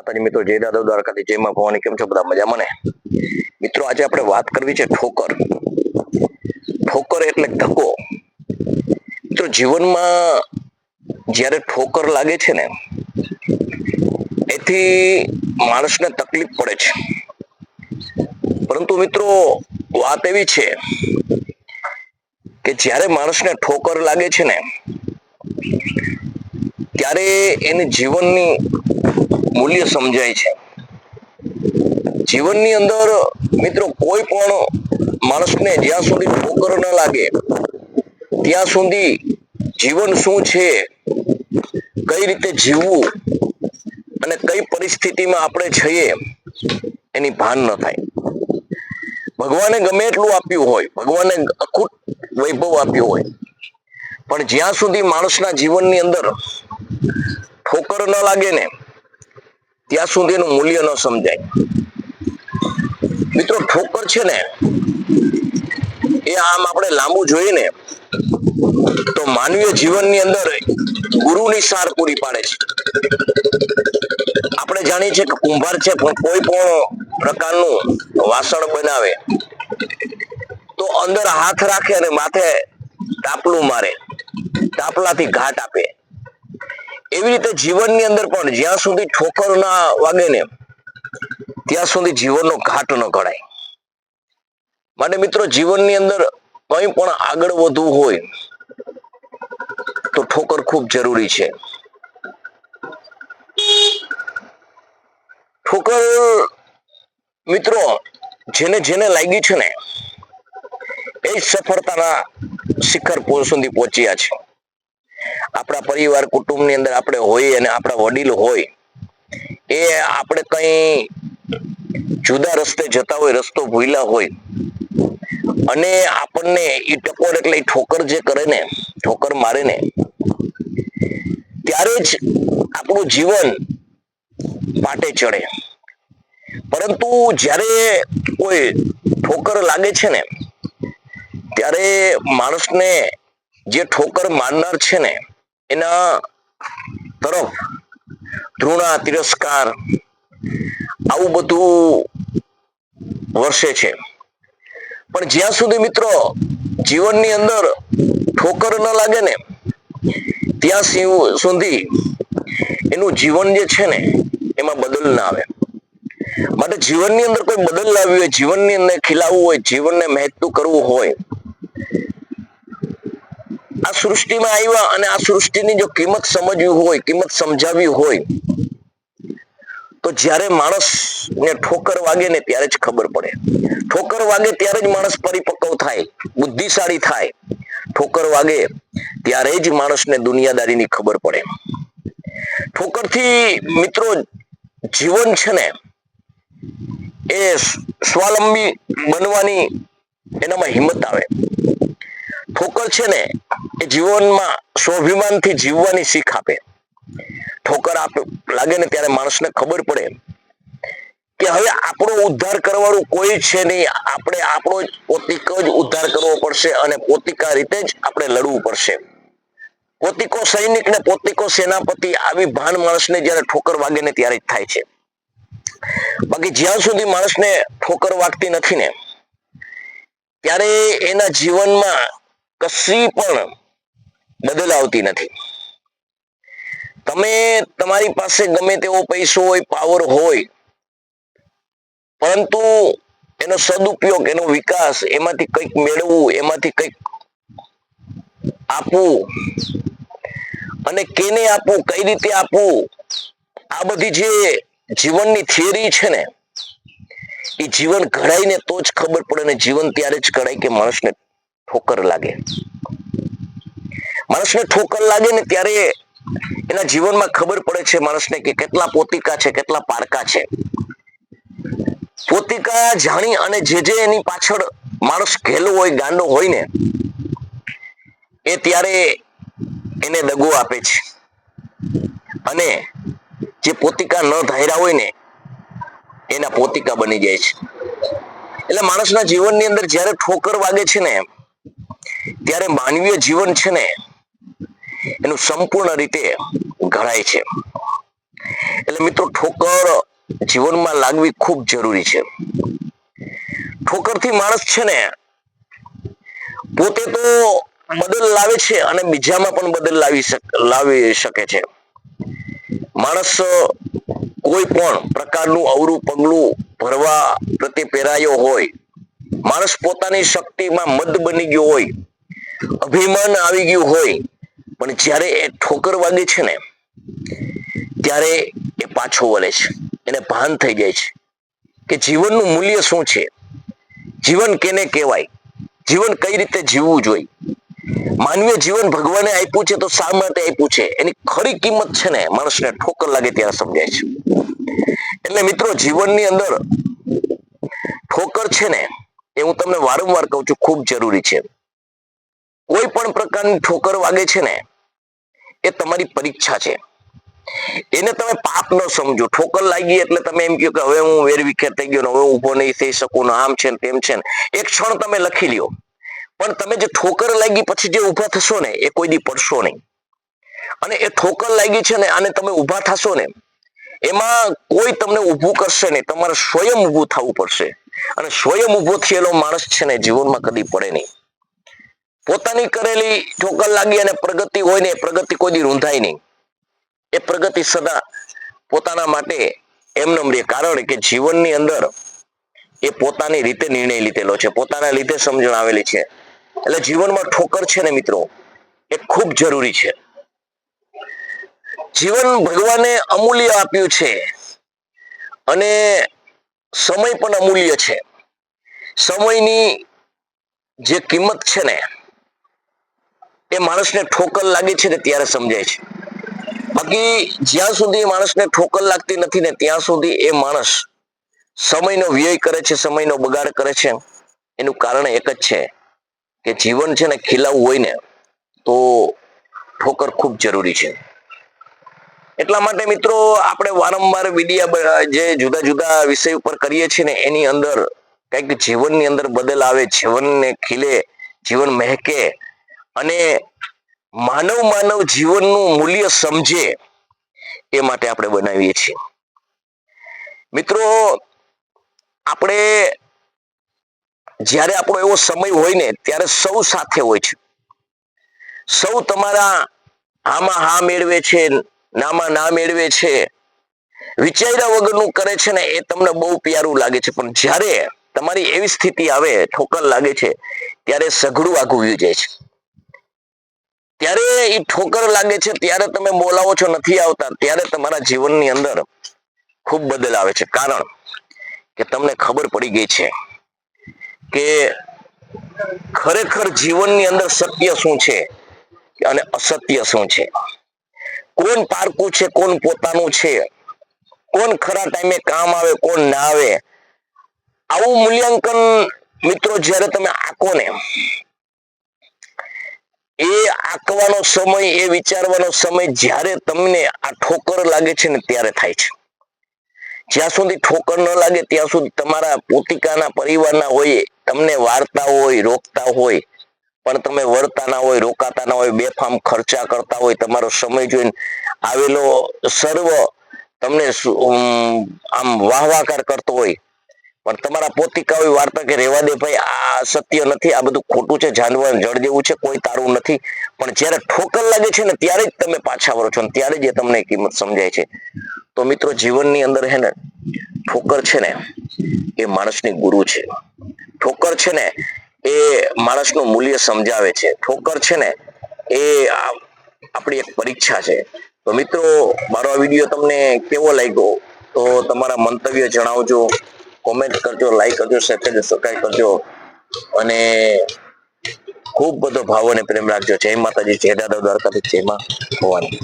માતાજી મિત્રો, જય દાદા દ્વારકાથી, જય માં ભવાની, કેમ છો? બધા મજામાં ને? મિત્રો, આજે આપણે વાત કરવી છે ઠોકર. ઠોકર એટલે ધક્કો. મિત્રો, જીવનમાં જ્યારે ઠોકર લાગે છે ને, એથી માણસને તકલીફ પડે છે. પરંતુ મિત્રો, વાત એવી છે કે જ્યારે માણસને ઠોકર લાગે છે ને, ત્યારે એને જીવનની મૂલ્ય સમજાય છે. જીવનની અંદર મિત્રો કોઈ પણ માણસને જ્યાં સુધી ઠોકર ન લાગે, ત્યાં સુધી જીવન શું છે, કઈ રીતે જીવવું અને કઈ પરિસ્થિતિમાં આપણે છીએ, એની ભાન ન થાય. ભગવાને ગમે એટલું આપ્યું હોય, ભગવાને અખૂટ વૈભવ આપ્યું હોય, પણ જ્યાં સુધી માણસના જીવનની અંદર ઠોકર ન લાગે ને ત્યાં સુધી એનું મૂલ્ય ન સમજાય. મિત્રો, ઠોકર છે ને, એ આમ આપણે લાંબુ જોઈએ ને તો માનવીય જીવનની અંદર ગુરુની સાર પૂરી પાડે છે. આપણે જાણીએ છીએ કે કુંભાર છે, પણ કોઈ પણ પ્રકારનું વાસણ બનાવે તો અંદર હાથ રાખે અને માથે તાપલું મારે તાપલાથી ઘાટ આપે. એવી રીતે જીવનની અંદર પણ જ્યાં સુધી ઠોકર ના વાગે ને, ત્યાં સુધી જીવનનો ઘાટ ન ઘડાય માટે મિત્રો જીવનની અંદર કંઈ પણ આગળ વધવું હોય, તો ઠોકર ખૂબ જરૂરી છે. ઠોકર મિત્રો જેને જેને લાગી છે ને, એ જ સફળતાના શિખર સુધી પહોંચ્યા છે. આપણા પરિવાર, કુટુંબની અંદર આપણે હોઈએ અને આપણા વડીલ હોય, એ આપણે કઈ જુદા રસ્તે જતા હોય, રસ્તો ભૂલ્યા હોય, અને આપણને એ ટકોર એટલે ઠોકર જે કરે ને, ઠોકર મારે ને, ત્યારે જ આપણું જીવન પાટે ચડે. પરંતુ જ્યારે કોઈ ઠોકર લાગે છે ને, ત્યારે માણસને જે ઠોકર મારનાર છે ને એના તરફ ધૃણા તિરસ્કાર આવું બધું વર્ષે છે. પણ જ્યાં સુધી મિત્રો જીવનની અંદર ઠોકર ન લાગે ને, ત્યાં સુધી એનું જીવન જે છે ને, એમાં બદલ ના આવે. માટે જીવનની અંદર કોઈ બદલ લાવ્યું હોય, જીવનની અંદર ખીલાવવું હોય, જીવનને મહેતું કરવું હોય આ સૃષ્ટિમાં આવ્યા અને આ સૃષ્ટિની જો કિંમત સમજવી હોય, કિંમત સમજાવી હોય, તો જ્યારે માણસ ને ઠોકર વાગે ને ત્યારે જ ખબર પડે. ઠોકર વાગે ત્યારે જ માણસ પરિપક્વ થાય, બુદ્ધિશાળી થાય. ઠોકર વાગે ત્યારે જ માણસને દુનિયાદારીની ખબર પડે. ઠોકરથી મિત્રો જીવન છે ને, એ સ્વાવલંબી બનવાની એનામાં હિંમત આવે. ઠોકર છે ને, એ જીવનમાં સ્વાભિમાનથી જીવવાની શીખ આપે. ઠોકર આપે લાગે ને ત્યારે માણસને ખબર પડે કે હવે આપણો ઉદ્ધાર કરવાનું કોઈ છે નહીં. આપણે આપણો પોતિકો જ ઉદ્ધાર કરવો પડશે અને પોતિકા રીતે જ આપણે લડવું પડશે. પોતિકો સૈનિક ને પોતિકો સેનાપતિ આવી ભાન માણસને જ્યારે ઠોકર વાગે ને ત્યારે જ થાય છે. બાકી જ્યાં સુધી માણસને ઠોકર વાગતી નથી ને, ત્યારે એના જીવનમાં કશી પણ બદલાવતી નથી. તમે તમારી પાસે ગમે તેવો પૈસો હોય પાવર હોય, પરંતુ એનો સદુપયોગ, એનો વિકાસ એમાંથી કંઈક મેળવવું, એમાંથી કંઈક આપવું અને કેને આપવું, કઈ રીતે આપવું, આ બધી જે જીવનની થિયરી છે ને, એ જીવન ઘડાઈને તો જ ખબર પડે ને જીવન ત્યારે જ ઘડાય કે માણસને ઠોકર લાગે. માણસને ઠોકર લાગે ને ત્યારે એના જીવનમાં ખબર પડે છે માણસને કે કેટલા પોતિકા છે, કેટલા પારકા છે. પોતિકા જાણી અને જે જે એની પાછળ માણસ ઘેલો હોય, ગાંડો હોય ને, એ ત્યારે એને દગો આપે છે. અને જે પોતિકા ન ધાર્યા હોય ને, એના પોતિકા બની જાય છે. એટલે માણસના જીવનની અંદર જ્યારે ઠોકર વાગે છે ને ત્યારે માનવીય જીવન છે ને, એનું સંપૂર્ણ રીતે ઘડાય છે. એટલે મિત્રો, ઠોકર જીવનમાં લાગવી ખૂબ જરૂરી છે. ઠોકરથી માણસ છે ને, પોતે તો બદલ લાવે છે અને બીજામાં પણ બદલ લાવી લાવી શકે છે. માણસ કોઈ પણ પ્રકારનું અવરું પગલું ભરવા પ્રત્યે પહેરાયો હોય, માણસ પોતાની શક્તિમાં મદ બની ગયો હોય અભિમાન આવી ગયું હોય, પણ જ્યારે એ ઠોકર વાગે છે ને, ત્યારે એ પાછો વળે છે. એને ભાન થઈ જાય છે કે જીવનનું મૂલ્ય શું છે? જીવન કેને કહેવાય? જીવન કઈ રીતે જીવવું જોઈએ? માનવીય જીવન ભગવાને આપ્યું છે તો શા માટે આપ્યું છે? એની ખરી કિંમત છે ને, માણસને ઠોકર લાગે ત્યારે સમજાય છે. એટલે મિત્રો, જીવનની અંદર ઠોકર છે ને, એ હું તમને વારંવાર કહું છું, ખૂબ જરૂરી છે. કોઈ પણ પ્રકારની ઠોકર વાગે છે ને, એ તમારી પરીક્ષા છે. એને તમે પાપ ન સમજો. ઠોકર લાગી એટલે તમે એમ કહો કે હવે હું વેરવિખેર થઈ ગયો હવે ઊભો નહીં થઈ શકું ને આમ છે ને તેમ છે ને. એક ક્ષણ તમે લખી લ્યો. પણ તમે જે ઠોકર લાગી પછી જે ઊભા થશો ને, એ કોઈ દી પડશો નહીં. અને એ ઠોકર લાગી છે ને અને તમે ઊભા થશો ને, એમાં કોઈ તમને ઊભું કરશે નહીં. તમારે સ્વયં ઊભું થવું પડશે. અને સ્વયં ઊભો થયેલો માણસ છે ને, જીવનમાં કદી પડે નહીં. પોતાની કરેલી ઠોકર લાગી અને પ્રગતિ હોય ને એ પ્રગતિ કોઈ દી રૂંધાય નહીં. એ પ્રગતિ સદા પોતાના માટે એમનેમ રે કારણ કે જીવનની અંદર એ પોતાની રીતે નિર્ણય લીધેલો છે. પોતાના લીધે સમજણ આવેલી છે. એટલે જીવનમાં ઠોકર છે ને મિત્રો, એ ખૂબ જરૂરી છે. જીવન ભગવાને અમૂલ્ય આપ્યું છે અને સમય પણ અમૂલ્ય છે. સમયની જે કિંમત છે ને એ માણસને ઠોકર લાગે છે ને ત્યારે સમજાય છે. બાકી જ્યાં સુધી માણસને ઠોકર લાગતી નથી ને ત્યાં સુધી એ માણસ સમયનો વ્યય કરે છે, સમયનો બગાડ કરે છે. એનું કારણ એક જ છે કે જીવન છે ને ખીલાવવું હોય ને તો ઠોકર ખૂબ જરૂરી છે. એટલા માટે મિત્રો આપણે વારંવાર વિડિયા જે જુદા જુદા વિષય ઉપર કરીએ છીએ ને એની અંદર કંઈક જીવનની અંદર બદલ આવે, જીવનને ખીલે, જીવન મહેકે અને માનવ માનવ જીવનનું મૂલ્ય સમજે એ માટે આપણે બનાવીએ છીએ. મિત્રો, આપણે જ્યારે આપણો એવો સમય હોય ને, ત્યારે સૌ સાથે હોય છે. સૌ તમારા હામાં હા મેળવે છે, નામાં ના મેળવે છે, વિચાર્યા વગરનું કરે છે ને, એ તમને બહુ પ્યારું લાગે છે. પણ જ્યારે તમારી એવી સ્થિતિ આવે, ઠોકર લાગે છે, ત્યારે સઘળું આઘું જાય છે. ત્યારે એ ઠોકર લાગે છે, ત્યારે તમે બોલાવો છો, નથી આવતા, ત્યારે તમારા જીવનની અંદર ખૂબ બદલ આવે છે. કારણ કે તમને ખબર પડી ગઈ છે કે ખરેખર જીવનની અંદર સત્ય શું છે અને અસત્ય શું છે? કોણ પારકું છે, કોણ પોતાનું છે? કોણ ખરા ટાઈમે કામ આવે, કોણ ના આવે? આવું મૂલ્યાંકન મિત્રો, જ્યારે તમે આંકો ને એ આંકવાનો સમય, એ વિચારવાનો સમય જ્યારે તમને આ ઠોકર લાગે છે ને ત્યારે થાય છે. જ્યાં સુધી ઠોકર ન લાગે, ત્યાં સુધી તમારા પોતિકાના પરિવારના હોય, તમને વાર્તા હોય, રોકતા હોય, પણ તમે વળતા ના હોય રોકાતા ના હોય, બેફામ ખર્ચા કરતા હોય, તમારો સમય જોઈને આવેલો સર્વ તમને આમ વાહવાકાર કરતો હોય પણ તમારા પોતિકાઓ વાર્તા કે રેવા દે ભાઈ, આ સત્ય નથી, આ બધું ખોટું છે, જાનવર જળ જેવું છે, કોઈ તારું નથી. પણ જ્યારે ઠોકર લાગે છે ને, ત્યારે જ તમે પાછા વળો છો ત્યારે જ તમને કિંમત સમજાય છે. તો મિત્રો, જીવનની અંદર હે ને, ઠોકર છે ને, એ માણસની ગુરુ છે. ઠોકર છે ને, એ માણસનું મૂલ્ય સમજાવે છે. ઠોકર છે ને, એ આપણી એક પરીક્ષા છે. તો મિત્રો, મારો આ વીડિયો તમને કેવો લાગ્યો? તો તમારા મંતવ્ય જણાવજો. કોમેન્ટ કરજો લાઈક કરજો શેર કરજો સબસ્ક્રાઈબ કરજો. અને ખૂબ બધો ભાવ અને પ્રેમ રાખજો. જય માતાજી, જય દાદા દ્વારકાથી જય માં ભવાની.